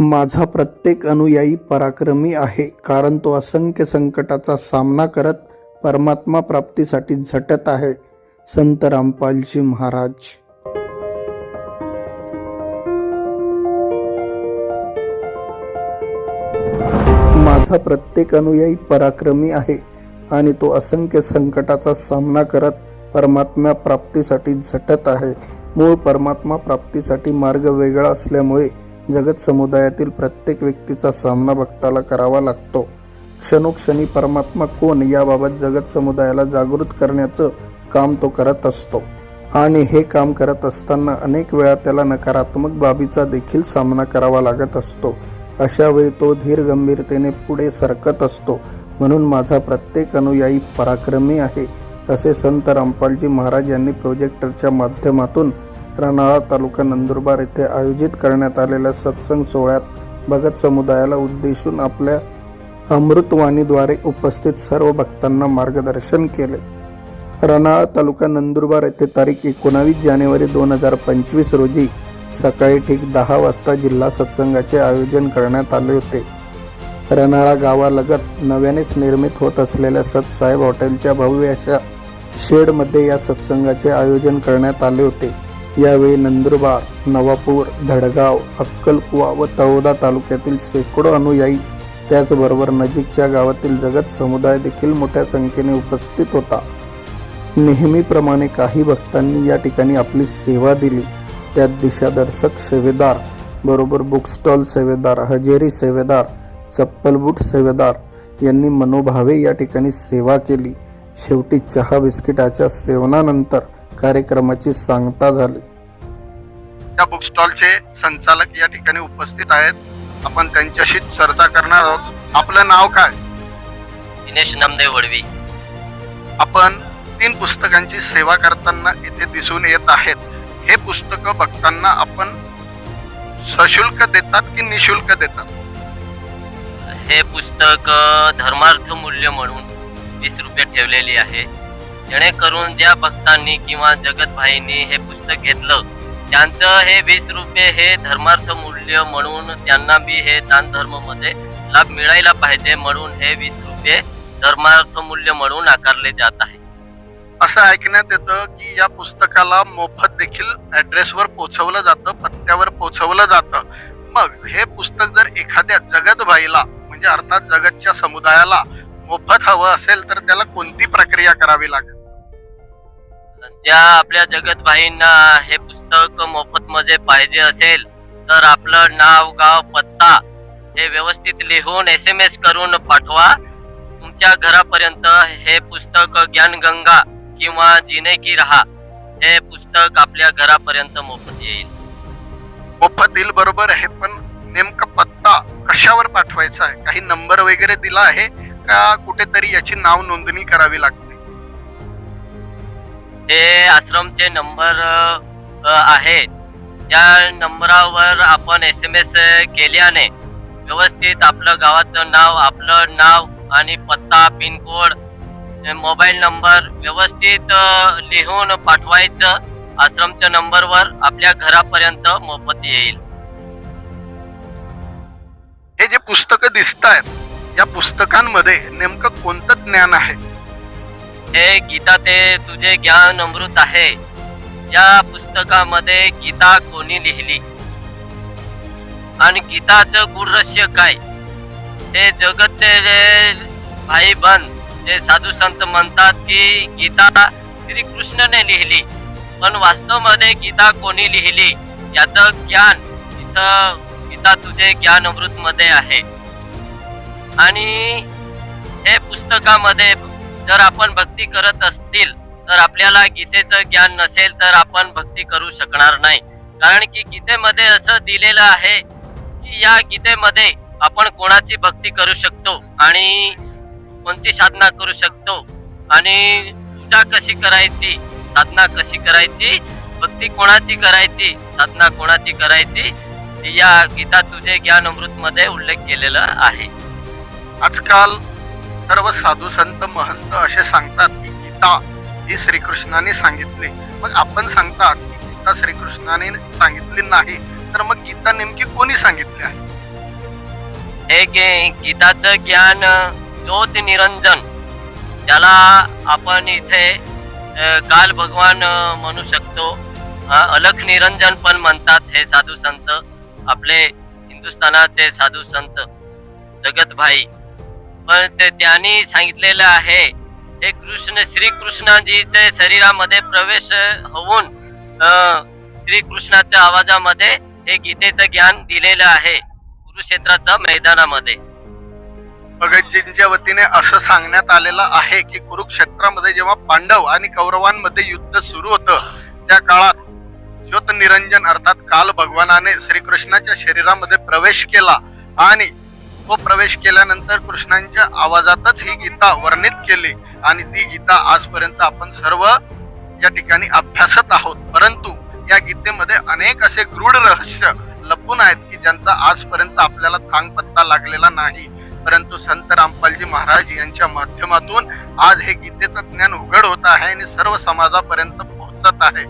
माझा प्रत्येक अनुयायी पराक्रमी आहे कारण तो असंख्य संकटाचा सामना करत परमात्मा प्राप्तीसाठी झटत आहे. संत रामपालजी महाराज. माझा प्रत्येक अनुयायी पराक्रमी आहे आणि तो असंख्य संकटाचा सामना करत परमात्मा प्राप्तीसाठी झटत आहे. मूळ परमात्मा प्राप्तीसाठी मार्ग वेगळा असल्यामुळे जगत समुदायातील प्रत्येक व्यक्तीचा सामना भक्ताला करावा लागतो. क्षणोक्षणी परमात्मा कोण याबाबत जगत समुदायाला जागृत करण्याचं काम तो करत असतो. आणि हे काम करत असताना अनेक वेळा त्याला नकारात्मक बाबीचा देखील सामना करावा लागत असतो. अशा वेळी तो धीर गंभीरतेने पुढे सरकत असतो. म्हणून माझा प्रत्येक अनुयायी पराक्रमी आहे असे संत रामपालजी महाराज यांनी प्रोजेक्टरच्या माध्यमातून रनाळा तालुका नंदुरबार येथे आयोजित करण्यात आलेल्या सत्संग सोहळ्यात भगत समुदायाला उद्देशून आपल्या अमृतवाणीद्वारे उपस्थित सर्व भक्तांना मार्गदर्शन केले. रनाळा तालुका नंदुरबार येथे तारीख एकोणावीस जानेवारी दोन हजार पंचवीस रोजी सकाळी ठीक दहा वाजता जिल्हा सत्संगाचे आयोजन करण्यात आले होते. रनाळा गावालगत नव्यानेच निर्मित होत असलेल्या सतसाहेब हॉटेलच्या भव्य अशा शेडमध्ये या सत्संगाचे आयोजन करण्यात आले होते. यावेळी नंदुरबार नवापूर धडगाव अक्कलकुवा व तळोदा तालुक्यातील शेकडो अनुयायी त्याचबरोबर नजीकच्या गावातील जगत समुदाय देखील मोठ्या संख्येने उपस्थित होता. नेहमीप्रमाणे काही भक्तांनी या ठिकाणी आपली सेवा दिली. त्यात दिशादर्शक सेवेदार बरोबर बुकस्टॉल सेवेदार हजेरी सेवेदार चप्पलबूट सेवेदार यांनी मनोभावे या ठिकाणी सेवा केली. शेवटी चहा बिस्किटाच्या सेवनानंतर कार्यक्रमाची सांगता झाली. त्या बुक स्टॉलचे संचालक या ठिकाणी उपस्थित आहेत. आपण त्यांच्याशी चर्चा करणार आहोत. आपलं नाव काय? दिनेश नामदेव वडवी. आपण तीन पुस्तकांची सेवा करताना इथे दिसून येत आहेत. हे पुस्तकं बघताना आपण सशुल्क देतात की निशुल्क देतात? हे पुस्तक धर्मार्थ मूल्य म्हणून वीस रुपये ठेवलेली आहे. जेणेकरून ज्या भक्तांनी किंवा जगत भाईंनी हे पुस्तक घेतलं त्यांचं हे वीस रुपये हे धर्मार्थ मूल्य म्हणून त्यांना बी हे दान धर्ममध्ये लाभ मिळायला पाहिजे म्हणून हे वीस रुपये धर्मार्थ मूल्य म्हणून आकारले जात आहे. असं ऐकण्यात येतं की या पुस्तकाला मोफत देखील ऍड्रेसवर पोहोचवलं जातं पत्त्यावर पोहोचवलं जातं. मग हे पुस्तक जर एखाद्या जगत भाईला म्हणजे अर्थात जगतच्या समुदायाला मोफत हवं असेल तर त्याला कोणती प्रक्रिया करावी लागेल? ज्या आपल्या जगत भाईंना हे पुस्तक मोफत मध्ये पाहिजे असेल तर आपलं नाव गाव पत्ता हे व्यवस्थित लिहून एस एम एस करून पाठवा. तुमच्या घरापर्यंत हे पुस्तक ज्ञानगंगा किंवा जिने की रहा हे पुस्तक आपल्या घरापर्यंत मोफत येईल. मोफत येईल बरोबर आहे पण नेमका पत्ता कशावर पाठवायचा आहे? काही नंबर वगैरे दिला आहे का कुठेतरी याची नाव नोंदणी करावी लागते? हे आश्रमचे नंबर अ, आहेत त्या नंबरावर आपण एस एम एस केल्याने व्यवस्थित आपलं गावाचं नाव आपलं नाव आणि पत्ता पिनकोड मोबाईल नंबर व्यवस्थित लिहून पाठवायचं. आश्रमच्या नंबरवर आपल्या घरापर्यंत मोफत येईल. हे जे पुस्तकं दिसत आहेत या पुस्तकांमध्ये नेमकं कोणतं ज्ञान आहे? हे गीता ते तुझे ज्ञान अमृत आहे. या पुस्तकामध्ये गीता कोणी लिहिली? आणि गीताचं गुण रहस्य काय? ते जगतचे जे भाई बन जे साधू संत म्हणतात की गीता श्रीकृष्णने लिहिली पण वास्तवमध्ये गीता कोणी लिहिली? याचं ज्ञान इथं गीता तुझे ज्ञान अमृत मध्ये आहे. आणि हे पुस्तकामध्ये जर आपण भक्ती करत असतील तर आपल्याला गीतेचं ज्ञान नसेल तर आपण भक्ती करू शकणार नाही. कारण की गीतेमध्ये असं दिलेलं आहे की या गीतेमध्ये आपण कोणाची भक्ती करू शकतो आणि कोणती साधना करू शकतो आणि पूजा कशी करायची साधना कशी करायची भक्ती कोणाची करायची साधना कोणाची करायची या गीता तुझे ज्ञान अमृत मध्ये उल्लेख केलेला आहे. आजकाल सर्व साधू संत महंत असे सांगतात की गीता ही श्रीकृष्णाने सांगितली. मग आपण सांगता की गीता श्रीकृष्णाने सांगितली नाही तर मग गीता नेमकी कोणी सांगितली आहे? हे गे- गीताचं ज्ञान ज्योत निरंजन. त्याला आपण इथे काल भगवान म्हणू शकतो. अलख निरंजन पण म्हणतात हे साधू संत. आपले हिंदुस्थानाचे साधू संत. जगतभाई पण ते त्यांनी सांगितलेलं आहे एक कृष्ण श्री कृष्णाजीचे शरीरामध्ये प्रवेश होऊन श्री श्रीकृष्णाच्या आवाजामध्ये हे गीतेचं ज्ञान दिलेलं आहे कुरुक्षेत्राच्या मैदानामध्ये. भगतजींच्या वतीने असं सांगण्यात आलेलं आहे की कुरुक्षेत्रामध्ये जेव्हा पांडव आणि कौरवांमध्ये युद्ध सुरू होतं त्या काळात ज्योत निरंजन अर्थात काल भगवानाने श्रीकृष्णाच्या शरीरामध्ये प्रवेश केला आणि व प्रवेश केल्यानंतर कृष्णांच्या आवाजातच ही गीता वर्णित केली. आणि ती गीता आजपर्यंत आपण सर्व या ठिकाणी अभ्यासत आहोत. परंतु या गीतेमध्ये अनेक असे गृढ रहस्य लपून आहेत की ज्यांचा आजपर्यंत आपल्याला थांग पत्ता लागलेला नाही. परंतु संत रामपालजी महाराज यांच्या माध्यमातून आज हे गीतेचं ज्ञान उघड होत आहे आणि सर्व समाजापर्यंत पोहोचत आहे.